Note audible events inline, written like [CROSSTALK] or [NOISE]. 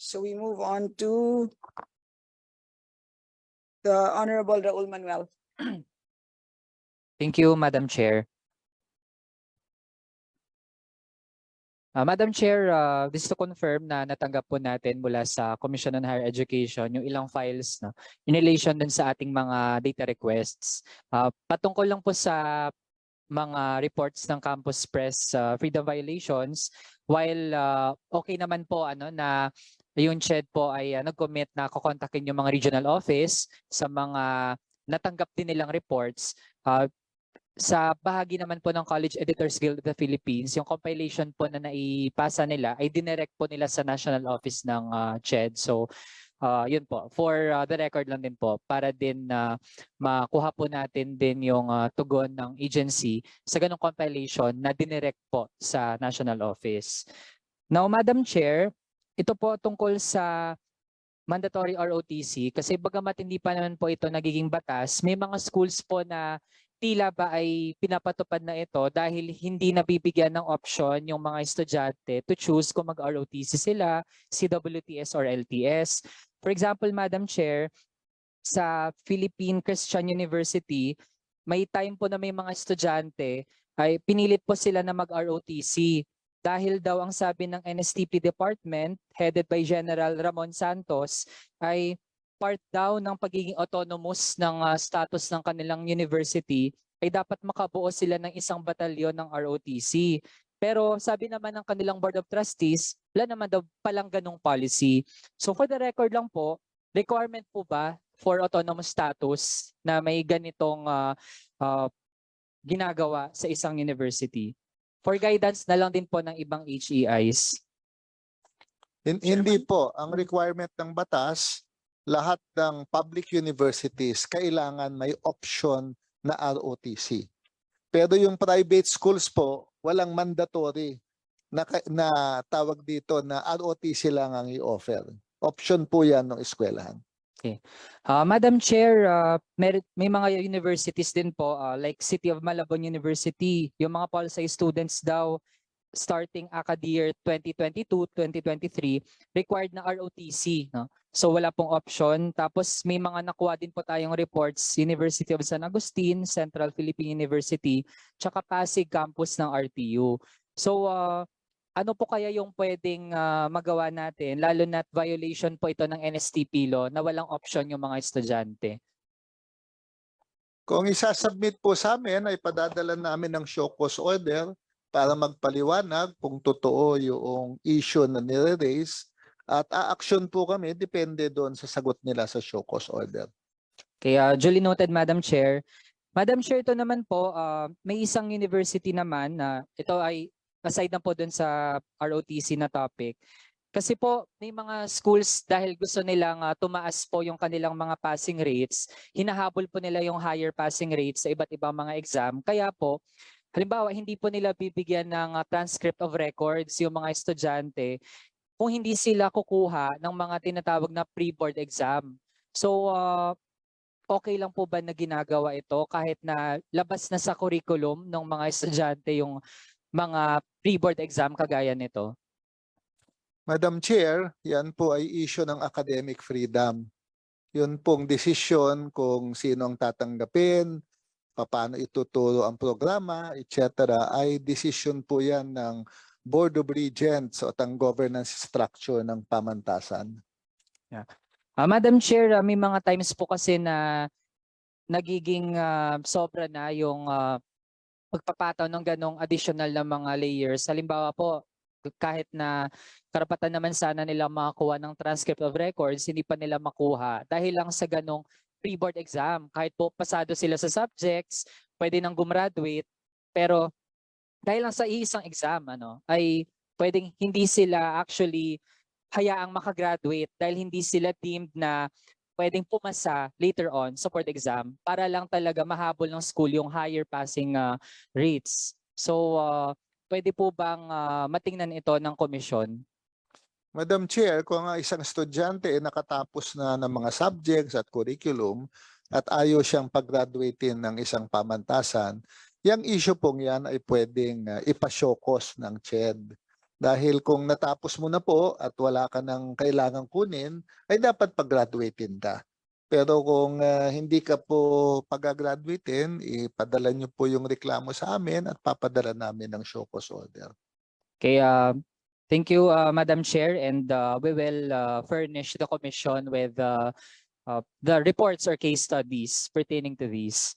So we move on to the Honorable Raul Manuel. [CLEARS THROAT] Thank you, Madam Chair. Ah, Madam Chair, uh, this to confirm na natanggap po natin mula sa Commission on Higher Education yung ilang files no, in relation dun sa ating mga data requests. Ah, patungkol lang po sa mga reports ng campus press ah, freedom violations while ah, okay naman po ano na yung CHED po ay ah, nag-commit na kukontakin yung mga regional office sa mga natanggap din nilang reports ah, sa bahagi naman po ng College Editors Guild of the Philippines, yung compilation po na naipasa nila ay dinirect po nila sa national office ng ah, CHED. So, ah, yun po. For ah, the record lang din po, para din na makuha po natin din yung ah, tugon ng agency sa ganong compilation na dinirect po sa national office. Now, Madam Chair, ito po tungkol sa mandatory ROTC kasi bagamat hindi pa naman po ito nagiging batas, may mga schools po na tila ba ay pinapatupad na ito dahil hindi nabibigyan ng option yung mga estudyante to choose kung mag-ROTC sila, CWTS or LTS. For example, Madam Chair, sa Philippine Christian University, may time po na may mga estudyante ay pinilit po sila na mag-ROTC dahil daw ang sabi ng NSTP department headed by General Ramon Santos ay part daw ng pagiging autonomous ng ah, status ng kanilang university ay dapat makabuo sila ng isang batalyon ng ROTC. Pero sabi naman ng kanilang Board of Trustees, wala naman daw palang ganong policy. So for the record lang po, requirement po ba for autonomous status na may ganitong ah, ah, ginagawa sa isang university? For guidance na lang din po ng ibang HEIs. Hin- Hindi po. Ang requirement ng batas, lahat ng public universities kailangan may option na ROTC. Pero yung private schools po, walang mandatory na, ka- na tawag dito na ROTC lang ang i-offer. Option po yan ng eskwelahan. Ah, Madam Chair, ah, merit- may mga universities din po ah, like City of Malabon University, yung mga pol sci students daw starting acad year 2022-2023 required na ROTC, no? So wala pong option. Tapos may mga nakuha din po tayong reports, University of San Agustin, Central Philippine University, tsaka Pasig campus ng RTU. So ah, ano po kaya yung pwedeng ah, magawa natin lalo na't violation po ito ng NSTP law na walang option yung mga estudyante. Kung isasubmit po sa amin ay padadala namin ng show cause order para magpaliwanag kung totoo yung issue na nire-raise at a-action po kami depende doon sa sagot nila sa show cause order. Kaya duly noted Madam Chair. Madam Chair, ito naman po, ah, may isang university naman na ito ay aside na po dun sa ROTC na topic. Kasi po may mga schools dahil gusto nilang ah, tumaas po yung kanilang mga passing rates, hinahabol po nila yung higher passing rates sa iba't ibang mga exam. Kaya po, halimbawa hindi po nila bibigyan ng ah, transcript of records yung mga estudyante kung hindi sila kukuha ng mga tinatawag na pre-board exam. So, ah, okay lang po ba na ginagawa ito kahit na labas na sa curriculum ng mga estudyante yung mga pre-board exam kagaya nito? Madam Chair, yan po ay issue ng academic freedom. Yun pong desisyon kung sino ang tatanggapin, paano ituturo ang programa, etc. ay decision po yan ng Board of Regents o ang governance structure ng pamantasan. Ah, Madam Chair, ah, may mga times po kasi na nagiging ah, sobra na yung ah, pagpapataw ng ganong additional na mga layers. Halimbawa po, kahit na karapatan naman sana nila makakuha ng transcript of records, hindi pa nila makuha dahil lang sa ganong pre-board exam. Kahit po pasado sila sa subjects, pwede nang gumraduate, pero dahil lang sa iisang exam, ano, ay pwedeng hindi sila actually hayaang makagraduate dahil hindi sila deemed na pwedeng pumasa later on sa board exam para lang talaga mahabol ng school yung higher passing ah, rates. So, ah, pwede po bang ah, matingnan ito ng komisyon? Madam Chair, kung ang isang estudyante ay nakatapos na ng mga subjects at curriculum at ayaw siyang pag-graduatein ng isang pamantasan, yung issue pong yan ay pwedeng uh, ipasyokos ng CHED. Dahil kung natapos mo na po at wala ka ng kailangang kunin, ay dapat pag-graduatein ka. Pero kung ah, hindi ka po pag-graduatein, ipadala niyo po yung reklamo sa amin at papadala namin ng show cause order. Kaya thank you uh, Madam Chair and uh, we will uh, furnish the commission with uh, uh, the reports or case studies pertaining to these.